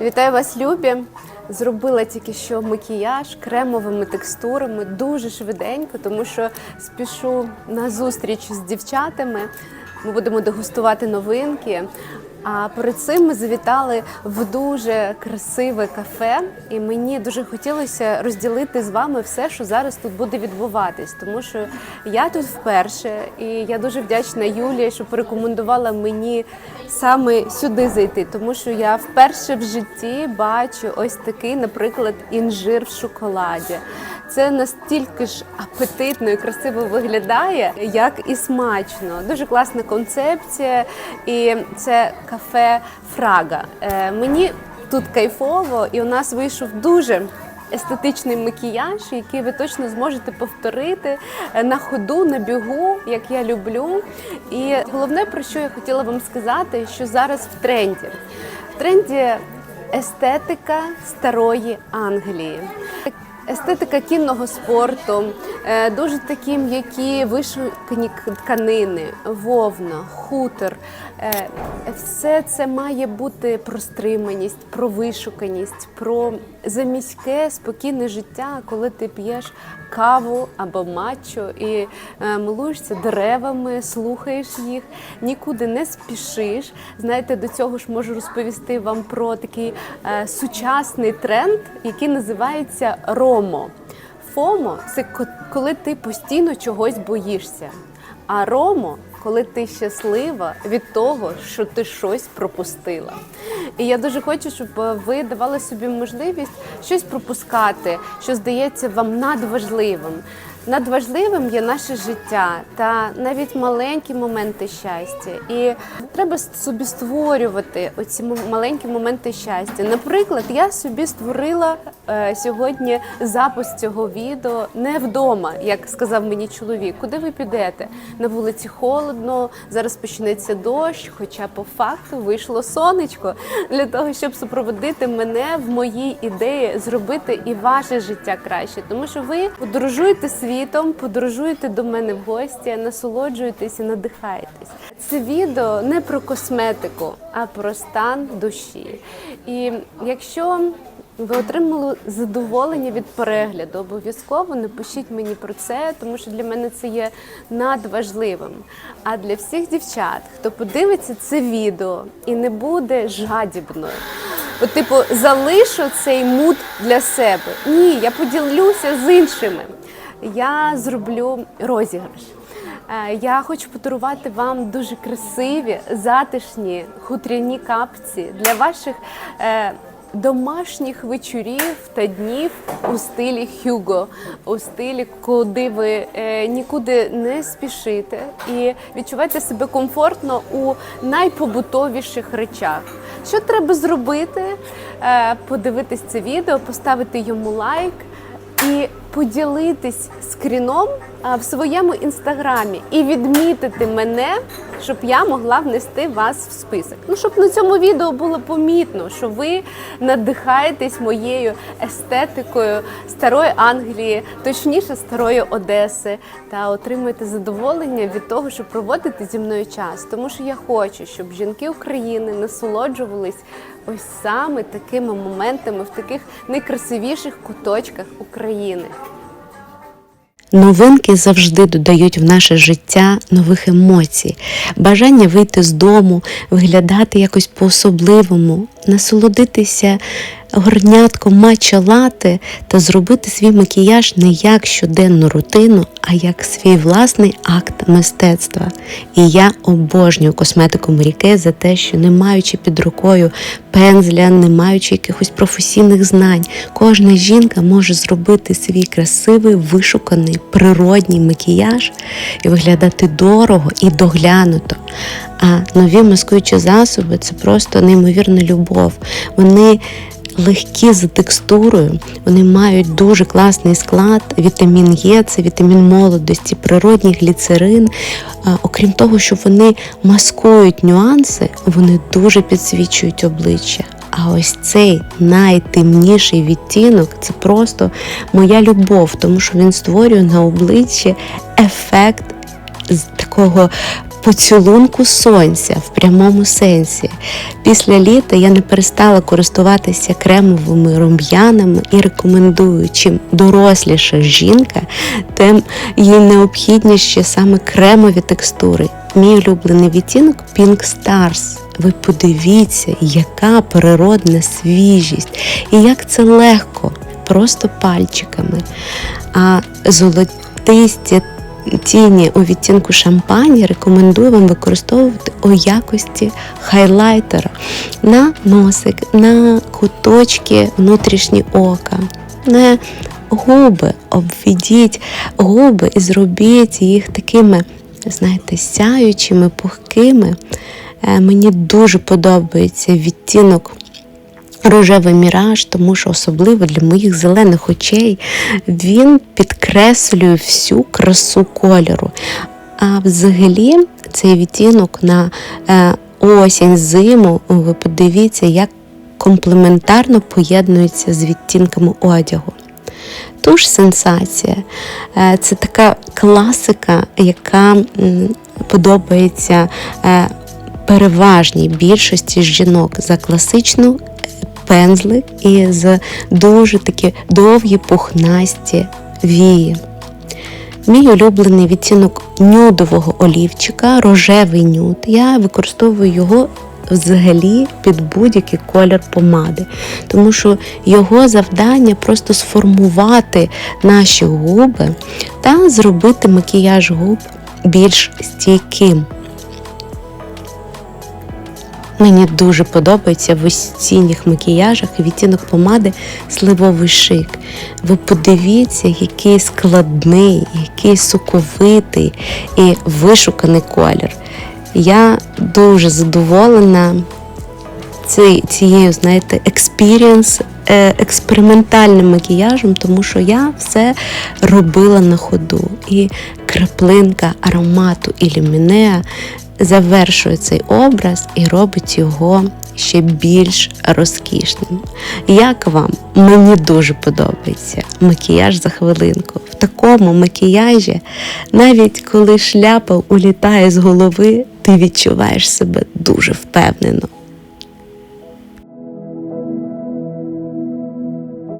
Вітаю вас, любі! Зробила тільки що макіяж кремовими текстурами дуже швиденько, тому що спішу на зустріч з дівчатами. Ми будемо дегустувати новинки. А перед цим ми завітали в дуже красиве кафе, і мені дуже хотілося розділити з вами все, що зараз тут буде відбуватись, тому що я тут вперше, і я дуже вдячна Юлії, що порекомендувала мені саме сюди зайти, тому що я вперше в житті бачу ось такий, наприклад, інжир в шоколаді. Це настільки ж апетитно і красиво виглядає, як і смачно. Дуже класна концепція, і це кафе Фрага. Е, мені тут кайфово, і у нас вийшов дуже. Естетичний макіяж, який ви точно зможете повторити е, на ходу, на бігу, як я люблю. І головне, про що я хотіла вам сказати, що зараз в тренді. В тренді естетика старої Англії. Естетика кінного спорту, е, дуже такі м'які вишукані тканини, вовна, хутор. Е, Все це має бути про стриманість, про вишуканість, про заміське спокійне життя, коли ти п'єш каву або матчу і е, милуєшся деревами, слухаєш їх, нікуди не спішиш. Знаєте, до цього ж можу розповісти вам про такий е, сучасний тренд, який називається Ромо. Фомо це ко- коли ти постійно чогось боїшся. А Ромо, коли ти щаслива від того, що ти щось пропустила. І я дуже хочу, щоб е, ви давали собі можливість щось пропускати, що здається вам надважливим. Надважливим є наше життя та навіть маленькі моменти щастя. І треба собі створювати оці маленькі моменти щастя. Наприклад, я собі створила е, сьогодні запис цього відео не вдома, як сказав мені чоловік. Куди ви підете? На вулиці холодно, зараз почнеться дощ, хоча по факту вийшло сонечко для того, щоб супроводити мене в моїй ідеї зробити і ваше життя краще, тому що ви подорожуєте світом, подорожуєте до мене в гості, насолоджуєтесь і надихаєтесь. Це відео не про косметику, а про стан душі. І якщо ви отримали задоволення від перегляду. Обов'язково напишіть мені про це, тому що для мене це є надважливим. А для всіх дівчат, хто подивиться це відео і не буде жадібною. От, типу, залишу цей мут для себе. Ні, я поділюся з іншими. Я зроблю розіграш. Е, Я хочу подарувати вам дуже красиві, затишні хутряні капці для ваших е, домашніх вечорів та днів у стилі Хюго, у стилі, куди ви е, нікуди не спішите і відчуваєте себе комфортно у найпобутовіших речах. Що треба зробити? Подивитись це відео, поставити йому лайк і поділитись скріном в своєму інстаграмі і відмітити мене, щоб я могла внести вас в список. Ну, щоб на цьому відео було помітно, що ви надихаєтесь моєю естетикою старої Англії, точніше старої Одеси, та отримуєте задоволення від того, що проводите зі мною час. Тому що я хочу, щоб жінки України насолоджувались ось саме такими моментами в таких найкрасивіших куточках України. Новинки завжди додають в наше життя нових емоцій, бажання вийти з дому, виглядати якось по-особливому, насолодитися горнятком матча лати та зробити свій макіяж не як щоденну рутину, а як свій власний акт мистецтва. І я обожнюю косметику Маріке за те, що не маючи під рукою пензля, не маючи якихось професійних знань, кожна жінка може зробити свій красивий, вишуканий, природній макіяж і виглядати дорого і доглянуто. А нові маскуючі засоби це просто неймовірна любов. Вони легкі за текстурою, вони мають дуже класний склад, вітамін Е, це вітамін молодості, природній гліцерин. Окрім того, що вони маскують нюанси, вони дуже підсвічують обличчя. А ось цей найтемніший відтінок це просто моя любов, тому що він створює на обличчі ефект такого поцілунку сонця в прямому сенсі. Після літа я не перестала користуватися кремовими рум'янами і рекомендую, чим доросліша жінка, тим їй необхідніші саме кремові текстури. Мій улюблений відтінок Pink Stars. Ви подивіться, яка природна свіжість, і як це легко, просто пальчиками. А золотисті тіні у відтінку шампані рекомендую вам використовувати у якості хайлайтера на носик, на куточки внутрішні ока, на губи. Обведіть губи і зробіть їх такими, знаєте, сяючими, пухкими. Е, Мені дуже подобається відтінок рожевий міраж, тому що особливо для моїх зелених очей він підкреслює всю красу кольору. А взагалі цей відтінок на е, осінь, зиму, ви подивіться, як комплементарно поєднується з відтінками одягу. Туш сенсація Е, це така класика, яка подобається е, переважній більшості жінок за класичну пензлик і дуже такі довгі пухнасті вії. Мій улюблений відтінок нюдового олівчика, рожевий нюд. Я використовую його взагалі під будь-який колір помади, тому що його завдання просто сформувати наші губи та зробити макіяж губ більш стійким. Мені дуже подобається в осінніх макіяжах відтінок помади сливовий шик. Ви подивіться, який складний, який соковитий і вишуканий колір. Я дуже задоволена цією, знаєте, експірієнс, експериментальним макіяжем, тому що я все робила на ходу. І краплинка аромату ілюмінеа завершує цей образ і робить його ще більш розкішним. Як вам? Мені дуже подобається макіяж за хвилинку. В такому макіяжі, навіть коли шляпа улітає з голови, ти відчуваєш себе дуже впевнено.